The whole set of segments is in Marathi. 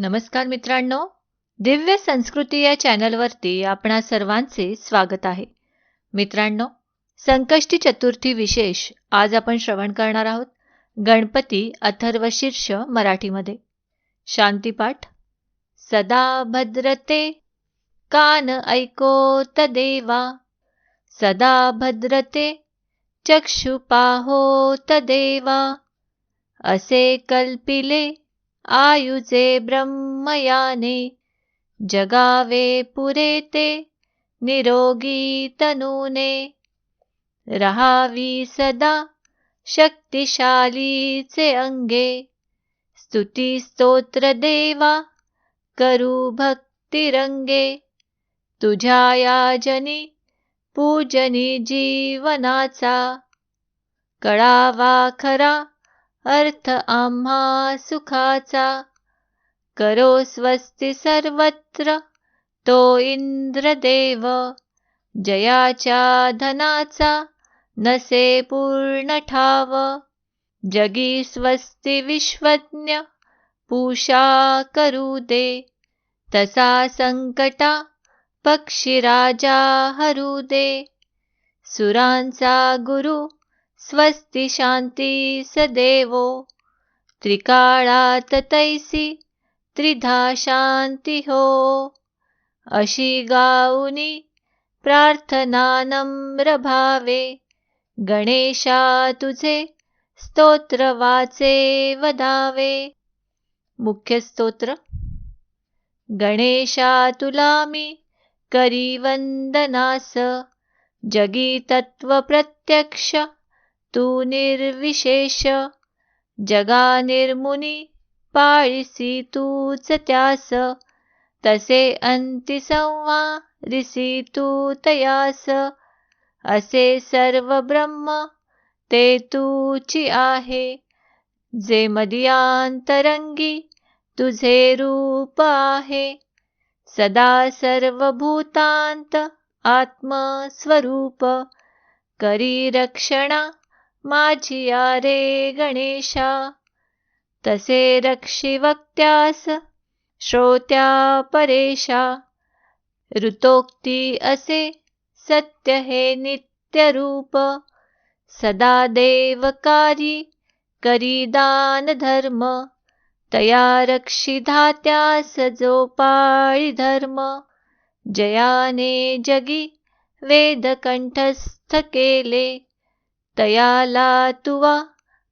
नमस्कार मित्रांनो दिव्य संस्कृती या चॅनलवरती आपणा सर्वांचे स्वागत आहे. मित्रांनो संकष्टी चतुर्थी विशेष आज आपण श्रवण करणार आहोत गणपती अथर्व शीर्ष मराठीमध्ये. शांतीपाठ सदा भद्रते कान ऐकोत देवा सदा भद्रते चक्षु देवा असे कल्पिले आयुजे ब्रह्मयाने जगावे निरोगी तनूने। रहावी सदा शक्तिशालीचे अंगे। स्तुती स्तोत्र देवा करू भक्तिरंगे तुझ्या याजनी पूजनी जीवनाचा। कळावा खरा अर्थ आम्हा सुखाचा. करो स्वस्ती सर्वत्र तो इंद्रदेव. जयाच्या धनाचा नसे पूर्ण ठाव जगी स्वस्ती विश्वज्ञ पूषा करू दे. तसा संकटा पक्षीराजा हरू दे. सुरांचा गुरु स्वस्ति शांती सदेवो। त्रिकाळात तैसी त्रिधा शांती हो। अशी गाऊनी प्रार्थना नम्र भावे गणेशा तुझे स्तोत्र वाचे वदावे मुख्य स्तोत्र गणेशा तुला मी करी वंदनास जगी तत्व प्रत्यक्ष तू निर्विशेष जगा निर्मुनी पाळीसी तूच त्यास. तसे अंती संवारिसी तू तयास. असे सर्व ब्रह्म ते तूची आहे. जे मदियांतरंगी तुझे रूप आहे. सदा सर्वभूतांत आत्मस्वरूप. करी रक्षणा माझी रे गणेशा तसे रक्षी वक्त्यास श्रोत्या परेशा. ऋतोक्ती असे सत्य हे नित्य रूप सदा देवकारी करी दान धर्म तया रक्षिधात्यास जो पाळी धर्म. जयाने जगी वेद कंठस्थ केले तया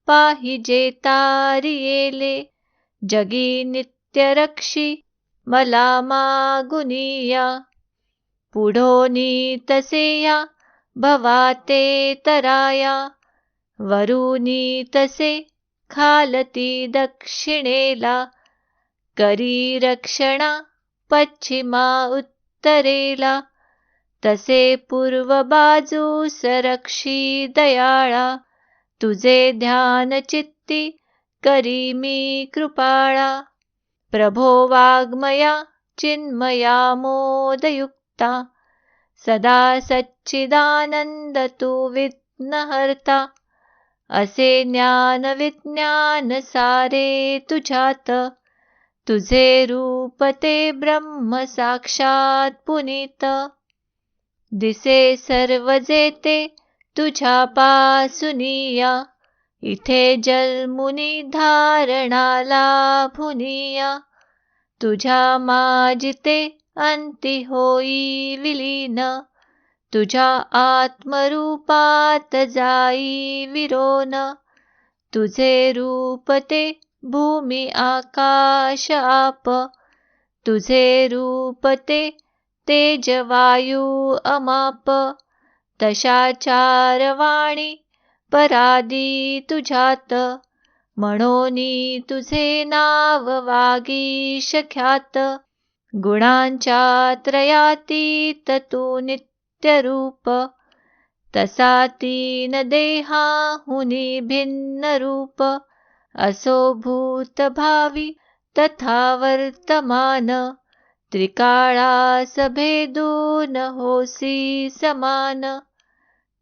पाहि जेतारियेले जगी नित्यरक्षि मलामागुनीया पुढो नीतसेया भवातेतराया वरुनीतसे खालती दक्षिणेला। करी रक्षणा पश्चिमा उत्तरेला। तसे पूर्व बाजू सरक्षी दयाळा. तुझे ध्यान चित्ती करी मी कृपाळा. प्रभो वाग्मया चिन्मया मोदयुक्ता. सदा सच्चिदानंद तू विघ्नहर्ता. असे ज्ञान विज्ञान सारे तुझ्यात. तुझे रूप ते ब्रह्म साक्षात पुनीत. दिसे सर्व जेते तुझ्या पासुनिया. इथे जलमुनी धारणाला भुनिया तुझ्या माजिते अंती होई विलीन. तुझ्या आत्मरूपात जाई विरोन. तुझे रूप ते भूमी आकाश आप. तुझे रूप ते तेजवायू अमाप तशाचारवाणी परादी तुझ्यात म्हणोनी तुझे नाव वागीश ख्यात गुणांच्या त्रयातीत तू नित्यरूप तसा तीन देहा हुनी भिन्न रूप असो भूत भावी तथा वर्तमान त्रिकाळास न होसी समान.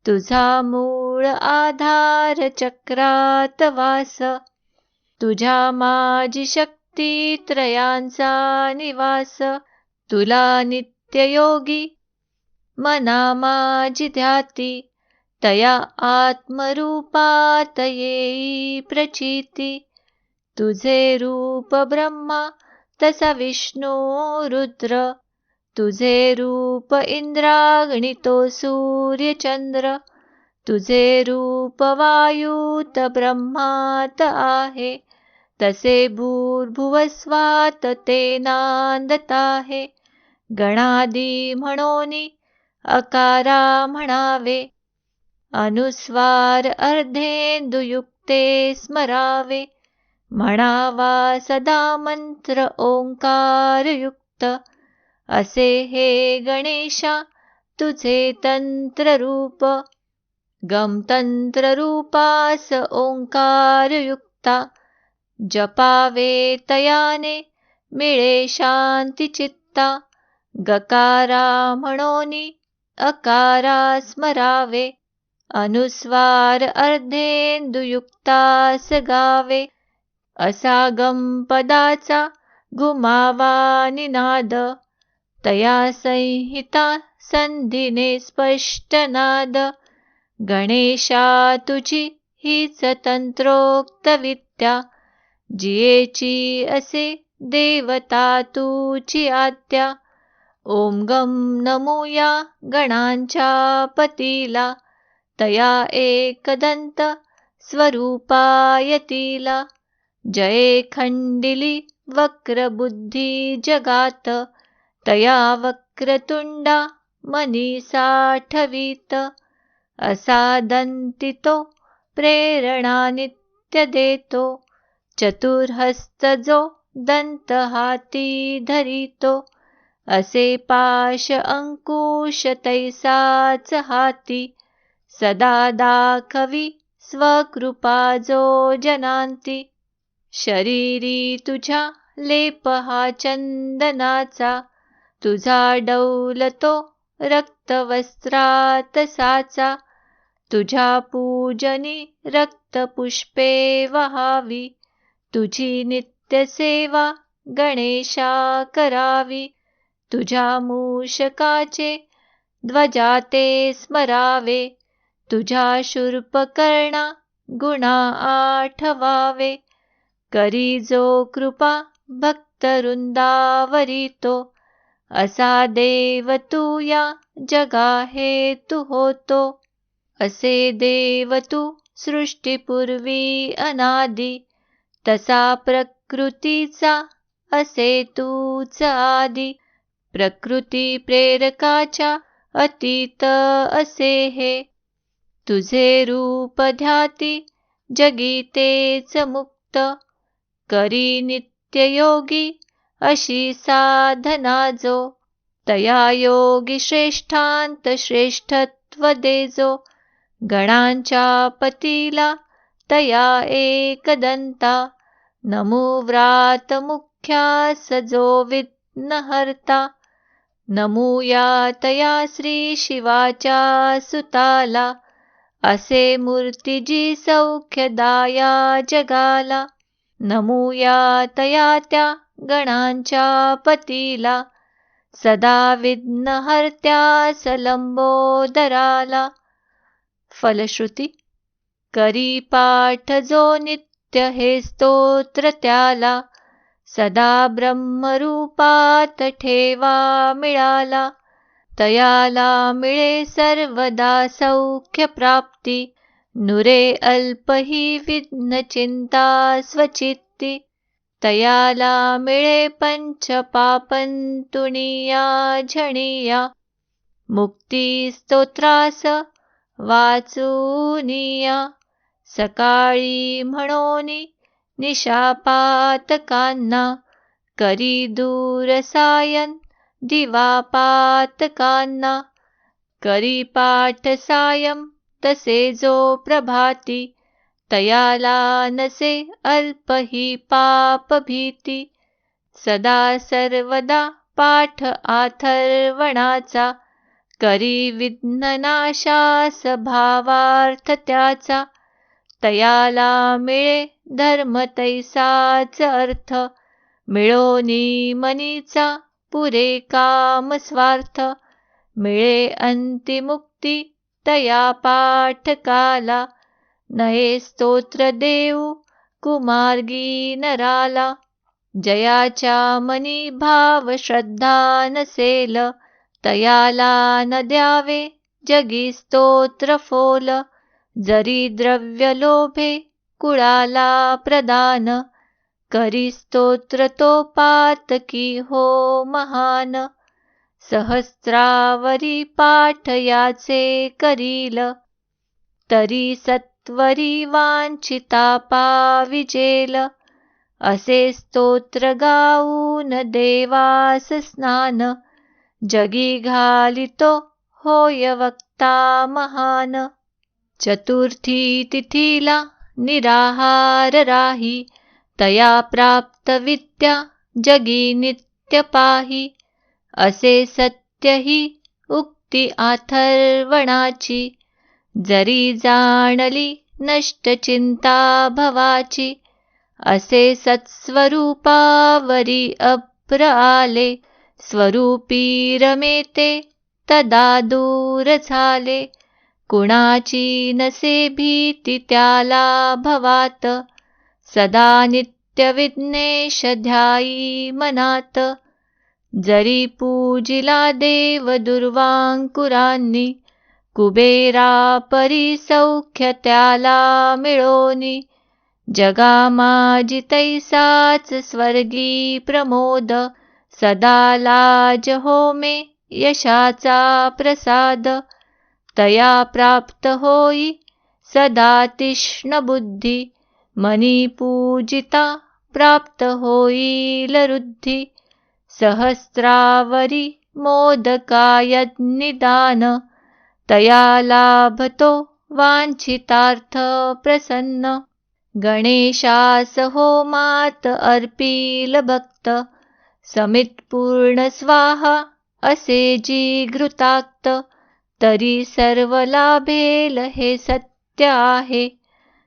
तुझा मूळ आधार चक्रात वास. तुझ्या माझी शक्ती त्रयांचा निवास. तुला नित्ययोगी मना माझी ध्याती. तया आत्मरूपात येई प्रचिती. तुझे रूप ब्रह्मा तसा विष्णू रुद्र तुझे रूप इंद्रागणितो सूर्यचंद्र तुझे रूप वायूत ब्रह्मात आहे तसे भूर्भुवस्वात ते नांदत आहे गणादी म्हणोनी अकारा म्हणावे अनुस्वार अर्धेंदुयुक्ते स्मरावे म्हणावा सदा मंत्र ओंकारयुक्त. असे हे गणेशा तुझे तंत्ररूप. गमतंत्ररूपास ओंकारयुक्ता. जपावे तयाने मिळे शांती चित्ता. गकारा म्हणोनी अकारा स्मरावे. अनुस्वार अर्धेंदुयुक्तास गावे. असा पदाचा गुमावा निनाद तया संहिता संधीने स्पष्ट नाद गणेशा तुझी हीच तंत्रोक्त विद्या जियेची असे देवता तुची आत्या ओम गम नमूया गणांच्या पतीला तया एकदंत स्वरूपायतीला जये खंडिली वक्रबुद्धी जगात तया वक्रतुंडा मनी साठवीत असा दंतितो प्रेरणा नित्य देतो चतुर्हस्त जो दंत हाती धरितो। असे पाश अंकुश तैसाच हाती सदा दाखवी स्वकृपा जो जनांती शरीरी तुझ्या लेप हा चंदनाचा तुझा डौलतो रक्तवस्त्रात साचा तुझ्या पूजनी रक्तपुष्पे वहावी तुझी नित्यसेवा गणेशा करावी तुझ्या मूषकाचे ध्वजाते स्मरावे तुझ्या शूर्पकर्णा गुणा आठवावे करी जो कृपा भक्तरुंदावरितो असा देव तू या जगा तू होतो. असे देव तू सृष्टीपूर्वी अनादी तसा प्रकृतीचा असे तूच आदी. प्रकृती प्रेरकाच्या अतीत असे हे. तुझे रूप ध्याती जगीतेच मुक्त करी नित्ययोगी अशी साधना जो. तया योगी श्रेष्ठांत श्रेष्ठत्व देजो. गणांच्या पतीला तया एकदंता. नमुव्रात मुख्या जो विघ्नहर्ता. नमूया तया श्री शिवाच्या सुताला. असे मूर्तीजी सौख्यदाया जगाला. नमूया तया त्या गणांच्या पतीला. सदा विघ्नहर्त्या सलंबोदराला. फलश्रुती करी पाठ जो नित्य हे स्तोत्र त्याला. सदा ब्रह्मरूपात ठेवा मिळाला. तयाला मिळे सर्वदा सौख्य प्राप्ती. नुरे अल्पहि विघ्नचिन्ता स्वचित्ति तयाला मिळे पञ्चपापन्तुणिया झणिया। मुक्तिस्तोत्रास वासुनिया सकाळी म्हणोनि निशापातकान्ना करी करिदूरसायं दिवापातकान्ना करी करिपाठसायम् तसे जो प्रभाती तयाला नसे अल्प ही पाप भीती. सदा सर्वदा पाठ आथर्वणाचा करी विघ्ननाशास भावार्थ त्याचा. तयाला मिळे धर्म तैसाच अर्थ मिळोनी मनीचा पुरे काम स्वार्थ. मिळे अंतिमुक्ती तया पाठकाला। नये स्तोत्र देऊ कुमार्गी नराला। जयाच्या मनी भाव श्रद्धा नसेल तयाला न द्यावे जगी स्तोत्र फोल। जरी द्रव्य लोभे कुळाला प्रदान। करी स्तोत्र तो पातकी हो महान सहस्रावरी पाठयाचे करील. तरी सत्वरी वांछिता पाविजेल असे स्तोत्र गाऊन देवास स्नान. जगी घालितो होय वक्ता महान. चतुर्थी तिथीला निराहार राही. तया प्राप्त विद्या जगी नित्य पाही. असे सत्य ही उक्ती आथर्वणाची जरी जाणली नष्ट चिंता भवाची असे सत्स्वरूपावरी अप्र आले. स्वरूपी रमेते तदा दूर झाले. कुणाची नसे भीती त्याला भवात. सदा नित्य विघ्नेश ध्यायी मनात. जरी पूजिला देव दुर्वांकुरांनी कुबेरा परी सौख्य त्याला मिळोनी. जगा माझी तैसाच स्वर्गी प्रमोद सदा लाज हो मे यशाचा प्रसाद. तया प्राप्त होई सदा तीक्ष्ण बुद्धी मनी पूजिता प्राप्त होईल रुद्धी सहस्रावरी मोदकाय निदान तया लाभतो वांछितार्थ प्रसन्न गणेशास होमात अर्पील भक्त समित पूर्ण स्वाहा असे जी घृताक्त तरी सर्व लाभेल हे सत्य आहे।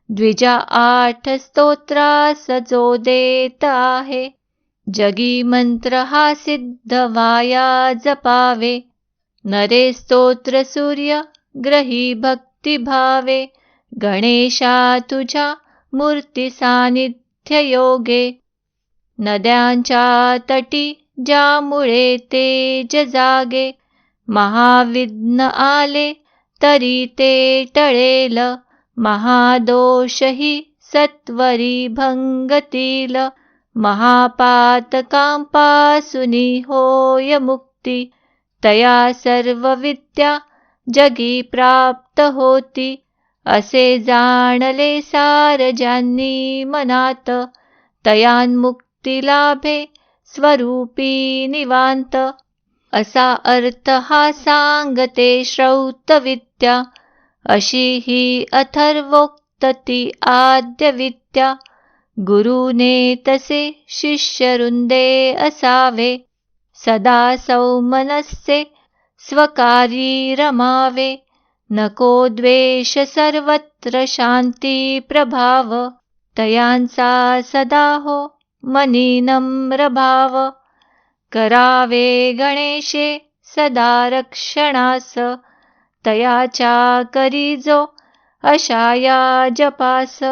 द्विजा आठ स्तोत्रास जो देत आहे जगी मंत्र हा सिद्ध वाया जपावे नरे स्तोत्र सूर्य ग्रही भक्ती भावे गणेशा तुझ्या मूर्ती सानिध्य योगे नद्यांच्या तटी ज्यामुळे तेज जागे महाविघ्न आले तरी ते टळेल। महादोषही सत्वरी भंगतील। महापातकांपासुनी होय मुक्ती. तया सर्व विद्या जगी प्राप्त होती. असे जाणले सारजांनी मनात. तयान्मुक्तीलाभे स्वरूपी निवांत. असा अर्थ हा सांगते श्रौत विद्या अशी ही अथर्वोक्त ती आद्य विद्या गुरुने तसे शिष्यरुंदे असावे. सदा सौमनस्से स्वकारी रमावे. नको द्वेष सर्वत्र शांती प्रभाव. तयांचा सदा हो मनी नम्रभाव करावे गणेशे सदा रक्षणास. तयाच्या करी जो अशाया जपास.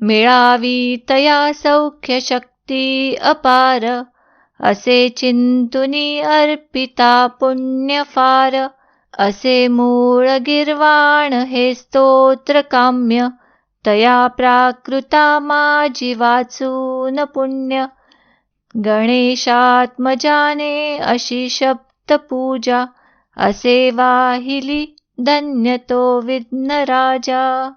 मिळावी तया सौख्य शक्ती अपार. असे चिंतुनी अर्पिता पुण्य फार असे मूळ गिरवाण हे स्तोत्र काम्य. तया प्राकृता माझी वाचून पुण्य. गणेशात्मजाने अशी शब्द पूजा. असे वाहिली धन्य तो विघ्न राजा